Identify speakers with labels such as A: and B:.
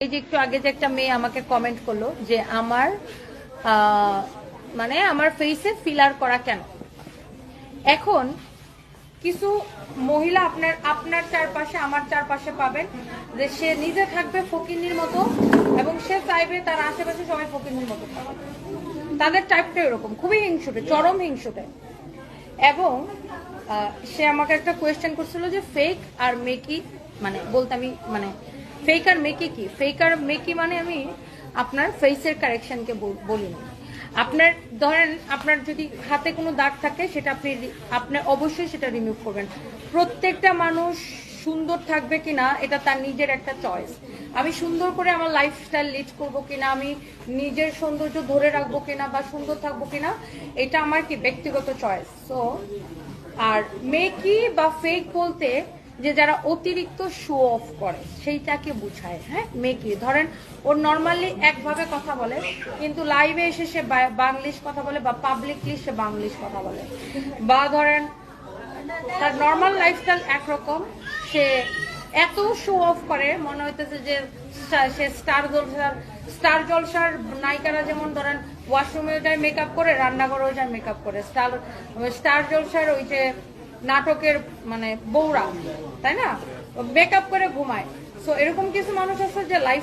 A: এই যে একটু আগে যে একটা মেয়ে আমাকে কমেন্ট করল যে আমার মানে আমার ফেসে ফিলার করা কেন? এখন কিছু মহিলা আপনার আপনার চারপাশে, আমার চারপাশে পাবেন যে সে নিজে থাকবে ফকিন্নির মতো এবং সে চাইবে তার আশেপাশে সবাই ফকিন্নির মতো তাদের টাইপটা এরকম, খুবই হিংসুটে, চরম হিংসুটে। এবং সে আমাকে একটা কোয়েশ্চেন করছিল যে ফেক আর মেকি মানে বলতে আমি মানে ফেক আর মেকি কি? ফেক আর মেকি মানে আমি আপনার ফেসের কারেকশনকে বলি না। আপনার ধরেন, আপনার যদি হাতে কোনো দাগ থাকে, সেটা আপনি আপনার অবশ্যই সেটা রিমুভ করবেন। প্রত্যেকটা মানুষ সুন্দর থাকবে কি না এটা তার নিজের একটা চয়েস আমি সুন্দর করে আমার লাইফস্টাইল লিড করব কিনা, আমি নিজের সৌন্দর্য ধরে রাখব কিনা বা সুন্দর থাকব কিনা, এটা আমার কি ব্যক্তিগত চয়েস সো আর মেকি বা ফেক বলতে যে যারা অতিরিক্ত শো অফ করে, সেইটাকে বুঝায় হ্যাঁ? মেকি ধরেন, ও নর্মালি একভাবে কথা বলে, কিন্তু লাইভে এসে সে বাংলিশ কথা বলে বা পাবলিকলি সে বাংলিশ কথা বলে। বা ধরেন, তার নর্মাল লাইফস্টাইল একরকম, সে এত শো অফ করে, মনে হইতেছে যে সে স্টার জলসার স্টার জলসার নায়িকারা যেমন ধরেন ওয়াশরুমে যায় মেকআপ করে, রান্নাঘরেও যায় মেকআপ করে। স্টার স্টার জলসার ওই যে নাটকের মানে বৌরা তাই না? মেকআপ করে ঘুমায়। তো এরকম কিছু মানুষ আছে যে লাইফ